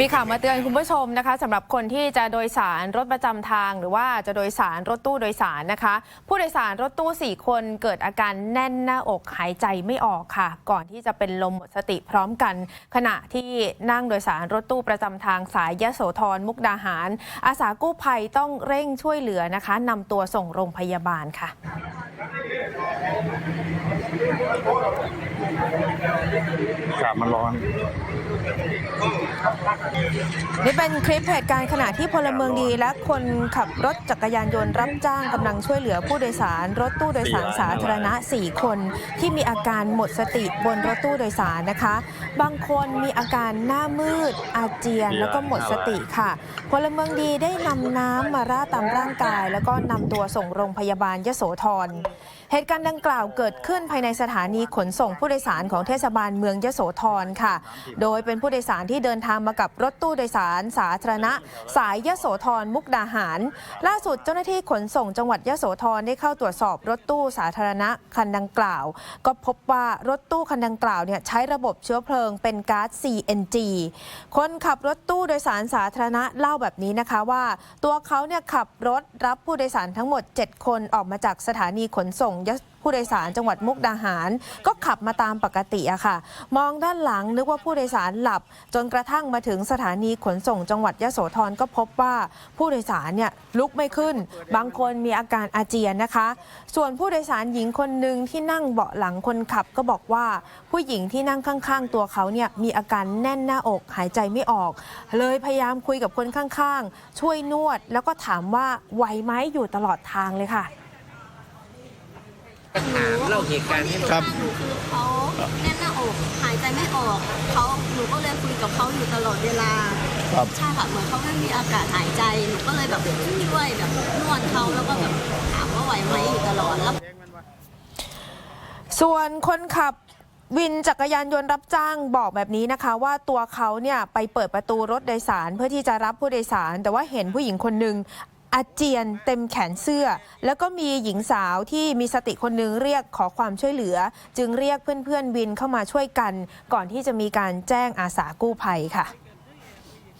มีข่าวมาเตือนคุณผู้ชมนะคะสำหรับคนที่จะโดยสารรถประจำทาง หรือว่าจะโดยสารรถตู้โดยสารนะคะ ผู้โดยสารรถตู้ 4 คนเกิดอาการแน่นหน้าอกหายใจไม่ออกค่ะ ก่อนที่จะเป็นลมหมดสติพร้อมกัน ขณะที่นั่งโดยสารรถตู้ประจำทางสายยะโสธรมุกดาหาร อาสากู้ภัยต้องเร่งช่วยเหลือนะคะนำตัวส่งโรงพยาบาลค่ะอากาศมันร้อน นี่เป็นคลิปเหตุการณ์ขณะที่พลเมืองดี และคนขับรถจักรยานยนต์รับจ้างกำลังช่วยเหลือผู้โดยสาร รถตู้โดยสารสาธารณะ 4 คน ที่มีอาการหมดสติบนรถตู้โดยสารนะคะ บางคนมีอาการหน้ามืด อาเจียนแล้วก็หมดสติค่ะ พลเมืองดีได้นำน้ำมาราดตามร่างกาย แล้วก็นำตัวส่งโรงพยาบาลยโสธรเหตุการณ์ดังกล่าวเกิดขึ้นภายในสถานีขนส่งผู้โดยสารของเทศบาลเมืองยโสธรค่ะ โดยเป็นผู้โดยสารที่เดินทางมากับรถตู้โดยสารสาธารณะ สายยโสธรมุกดาหาร ล่าสุดเจ้าหน้าที่ขนส่งจังหวัดยโสธรได้เข้าตรวจสอบรถตู้สาธารณะคันดังกล่าว ก็พบว่ารถตู้คันดังกล่าวเนี่ยใช้ระบบเชื้อเพลิงเป็นก๊าซ CNG คนขับรถตู้โดยสารสาธารณะเล่าแบบนี้นะคะว่า ตัวเขาเนี่ยขับรถรับผู้โดยสารทั้งหมด 7 คนออกมาจากสถานีขนส่งยผู้โดยสารจังหวัดมุกดาหาร ก็ขับมาตามปกติอะค่ะ มองด้านหลังนึกว่าผู้โดยสารหลับ จนกระทั่งมาถึงสถานีขนส่งจังหวัดยโสธรก็พบว่าผู้โดยสารเนี่ยลุกไม่ขึ้น บางคนมีอาการอาเจียนนะคะ ส่วนผู้โดยสารหญิงคนหนึ่งที่นั่งเบาะหลังคนขับก็บอกว่า ผู้หญิงที่นั่งข้างๆ ตัวเขาเนี่ยมีอาการแน่นหน้าอกหายใจไม่ออก เลยพยายามคุยกับคนข้างๆ ช่วยนวด แล้วก็ถามว่าไหวไหมอยู่ตลอดทางเลยค่ะ ถามเล่าเหตุการณ์ให้ครับ หนูคือเขาแน่นหน้าอกหายใจไม่ออกเขาหนูก็เลยคุยกับเขาอยู่ตลอดเวลาครับ ใช่ค่ะเหมือนเขาไม่มีอากาศหายใจหนูก็เลยแบบช่วยแบบนวดเขาแล้วก็แบบถามว่าไหวไหมอยู่ตลอดแล้ว ส่วนคนขับวินจักรยานยนต์รับจ้างบอกแบบนี้นะคะ ว่าตัวเขาเนี่ยไปเปิดประตูรถโดยสารเพื่อที่จะรับผู้โดยสาร แต่ว่าเห็นผู้หญิงคนหนึ่ง อาเจียนเต็มแขนเสื้อ แล้วก็มีหญิงสาวที่มีสติคนหนึงเรียกขอความช่วยเหลือ จึงเรียกเพื่อนๆวินเข้ามาช่วยกัน ก่อนที่จะมีการแจ้งอาสากู้ภัยค่ะ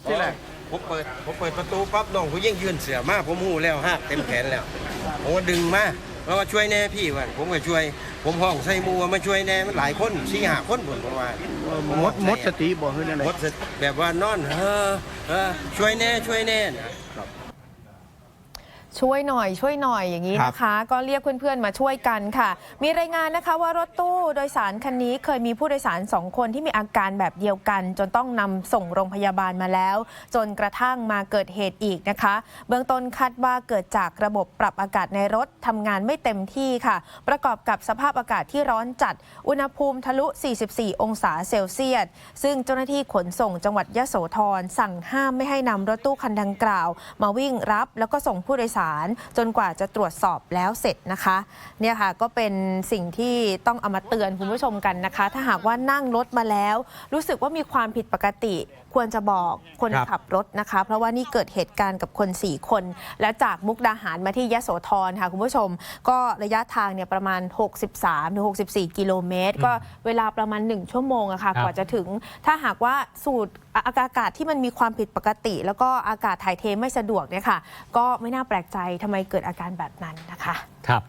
ที่แรกผมเปิดผมเปิดประตูปั๊บน้องผู้ยิ่งยืนเสือมาผมหูแล้วหักเต็มแขนแล้วผมก็ดึงมาแล้วก็ช่วยแน่พี่ว่าผมก็ช่วย ผมห้องใส่หมูว่ามาช่วยแน่มันหลายคนสี่ห้าคนผมประมาณมดมดสติบ่ขึ้นอะไรหมดสติแบบว่านอนเออเออช่วยแน่ช่วยแน่นะ ช่วยหน่อยช่วยหน่อยอย่างนี้นะคะ ก็เรียกเพื่อนๆมาช่วยกันค่ะ มีรายงานนะคะว่ารถตู้โดยสารคันนี้เคยมีผู้โดยสารสองคนที่มีอาการแบบเดียวกัน จนต้องนำส่งโรงพยาบาลมาแล้ว จนกระทั่งมาเกิดเหตุอีกนะคะ เบื้องต้นคาดว่าเกิดจากระบบปรับอากาศในรถทำงานไม่เต็มที่ค่ะ ประกอบกับสภาพอากาศที่ร้อนจัด อุณหภูมิทะลุ 44 องศาเซลเซียสซึ่งเจ้าหน้าที่ขนส่งจังหวัดยโสธรสั่งห้ามไม่ให้นำรถตู้คันดังกล่าว มาวิ่งรับแล้วก็ส่งผู้โดยสารจนกว่าจะตรวจสอบแล้วเสร็จนะคะเนี่ยค่ะก็เป็นสิ่งที่ต้องเอามาเตือนคุณผู้ชมกันนะคะ ถ้าหากว่านั่งรถมาแล้ว รู้สึกว่ามีความผิดปกติควรจะบอกคนครับ ขับรถนะคะ เพราะว่านี่เกิดเหตุการณ์กับคน 4 คน และจากมุกดาหารมาที่ยโสธรค่ะคุณผู้ชม ก็ระยะทางเนี่ยประมาณ 63ถึง64 กิโลเมตร ก็เวลาประมาณ 1 ชั่วโมงอะค่ะครับ กว่าจะถึง ถ้าหากว่าสูตรอากาศที่มันมีความผิดปกติ แล้วก็อากาศถ่ายเทไม่สะดวกเนี่ยค่ะ ก็ไม่น่าแปลกใจทำไมเกิดอาการแบบนั้นนะคะ ครับ